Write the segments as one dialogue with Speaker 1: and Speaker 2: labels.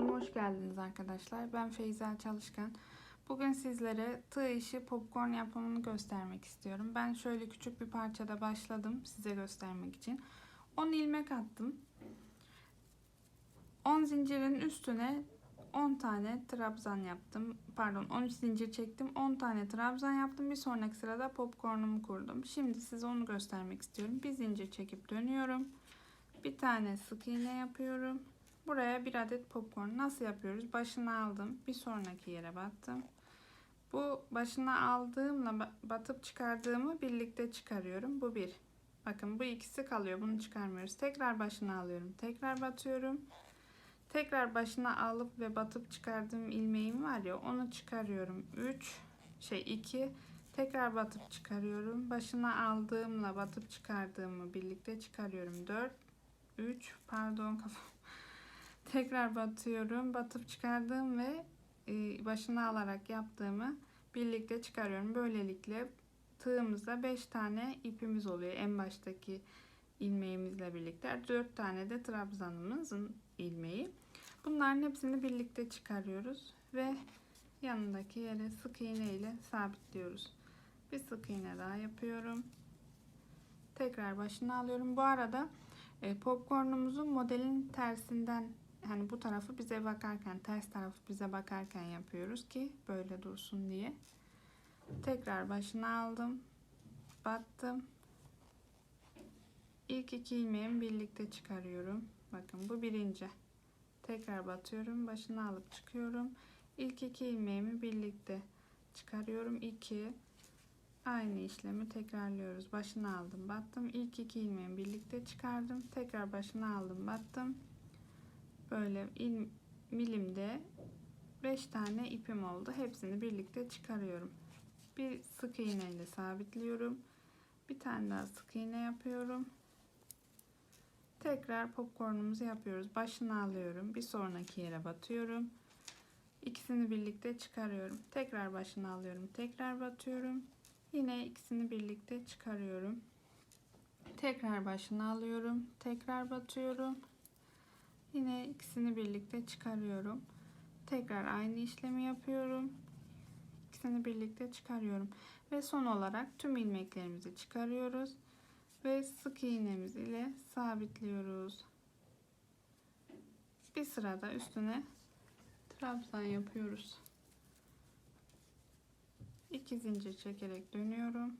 Speaker 1: Kanalıma hoş geldiniz arkadaşlar. Ben Feyza Çalışkan. Bugün sizlere tığ işi popcorn yapımını göstermek istiyorum. Ben şöyle küçük bir parçada başladım size göstermek için. 10 ilmek attım. 10 zincirin üstüne 10 tane trabzan yaptım. Pardon 13 zincir çektim. 10 tane trabzan yaptım. Bir sonraki sırada popcornumu kurdum. Şimdi size onu göstermek istiyorum. Bir zincir çekip dönüyorum. Bir tane sık iğne yapıyorum. Buraya bir adet popcorn nasıl yapıyoruz? Başına aldım. Bir sonraki yere battım. Bu başına aldığımla batıp çıkardığımı birlikte çıkarıyorum. Bu bir. Bakın bu ikisi kalıyor. Bunu çıkarmıyoruz. Tekrar başına alıyorum. Tekrar batıyorum. Tekrar başına alıp ve batıp çıkardığım ilmeğim var ya onu çıkarıyorum. 3 şey 2 tekrar batıp çıkarıyorum. Başına aldığımla batıp çıkardığımı birlikte çıkarıyorum. 4 3 pardon kafam tekrar batıyorum. Batıp çıkardığım ve e, başına alarak yaptığımı birlikte çıkarıyorum. Böylelikle tığımızda 5 tane ipimiz oluyor. En baştaki ilmeğimizle birlikte 4 tane de trabzanımızın ilmeği. Bunların hepsini birlikte çıkarıyoruz ve yanındaki yere sık iğne ile sabitliyoruz. Bir sık iğne daha yapıyorum. Tekrar başına alıyorum. Bu arada e, popcornumuzu modelin tersinden hani bu tarafı bize bakarken ters tarafı bize bakarken yapıyoruz ki böyle dursun diye. Tekrar başına aldım. Battım. İlk iki ilmeğimi birlikte çıkarıyorum. Bakın bu birinci. Tekrar batıyorum. Başına alıp çıkıyorum. İlk iki ilmeğimi birlikte çıkarıyorum. 2 Aynı işlemi tekrarlıyoruz. Başına aldım, battım. İlk iki ilmeğimi birlikte çıkardım. Tekrar başına aldım, battım. Böyle il, milimde 5 tane ipim oldu. Hepsini birlikte çıkarıyorum. Bir sık iğne ile sabitliyorum. Bir tane daha sık iğne yapıyorum. Tekrar popcornumuzu yapıyoruz. Başına alıyorum. Bir sonraki yere batıyorum. İkisini birlikte çıkarıyorum. Tekrar başına alıyorum. Tekrar batıyorum. Yine ikisini birlikte çıkarıyorum. Tekrar başına alıyorum. Tekrar batıyorum. Yine ikisini birlikte çıkarıyorum. Tekrar aynı işlemi yapıyorum. İkisini birlikte çıkarıyorum. Ve son olarak tüm ilmeklerimizi çıkarıyoruz. Ve sık iğnemiz ile sabitliyoruz. Bir sırada üstüne trabzan yapıyoruz. 2 zincir çekerek dönüyorum.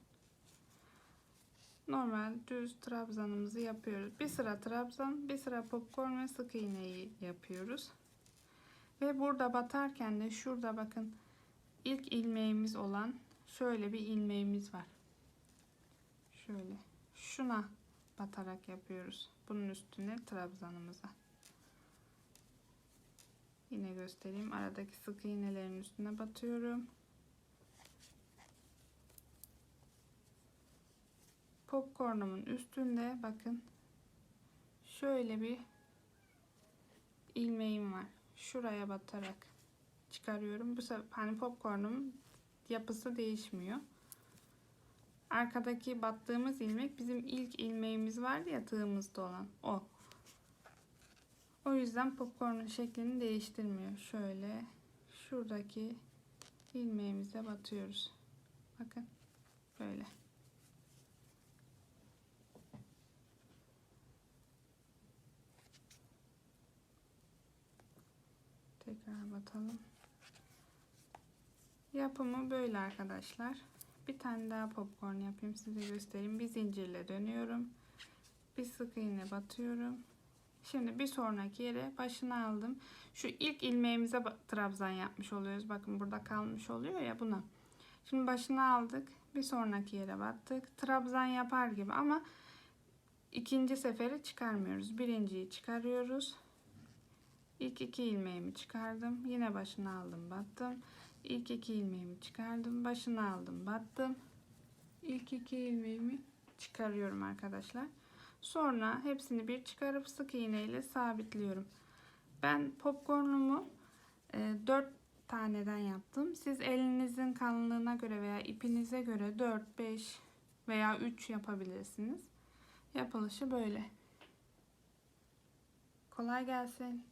Speaker 1: Normal düz trabzanımızı yapıyoruz. Bir sıra trabzan, bir sıra popcorn ve sık iğneyi yapıyoruz. Ve burada batarken de şurada bakın ilk ilmeğimiz olan şöyle bir ilmeğimiz var. Şöyle şuna batarak yapıyoruz. Bunun üstüne trabzanımıza. Yine göstereyim. Aradaki sık iğnelerin üstüne batıyorum. Popcornumun üstünde bakın şöyle bir ilmeğim var. Şuraya batarak çıkarıyorum. Bu sefer hani popcornum yapısı değişmiyor. Arkadaki battığımız ilmek bizim ilk ilmeğimiz vardı ya tığımızda olan o. O yüzden popcornun şeklini değiştirmiyor. Şöyle şuradaki ilmeğimize batıyoruz. Bakın böyle. Tekrar batalım. Yapımı böyle arkadaşlar. Bir tane daha popcorn yapayım size göstereyim. Bir zincirle dönüyorum. Bir sık iğne batıyorum. Şimdi bir sonraki yere başına aldım. Şu ilk ilmeğimize trabzan yapmış oluyoruz. Bakın burada kalmış oluyor ya buna. Şimdi başına aldık. Bir sonraki yere battık. Trabzan yapar gibi ama ikinci seferi çıkarmıyoruz. Birinciyi çıkarıyoruz. İlk iki ilmeğimi çıkardım. Yine başına aldım battım. İlk iki ilmeğimi çıkardım. Başına aldım battım. İlk iki ilmeğimi çıkarıyorum arkadaşlar. Sonra hepsini bir çıkarıp sık iğne ile sabitliyorum. Ben popcornumu e, 4 taneden yaptım. Siz elinizin kalınlığına göre veya ipinize göre 4, 5 veya 3 yapabilirsiniz. Yapılışı böyle. Kolay gelsin.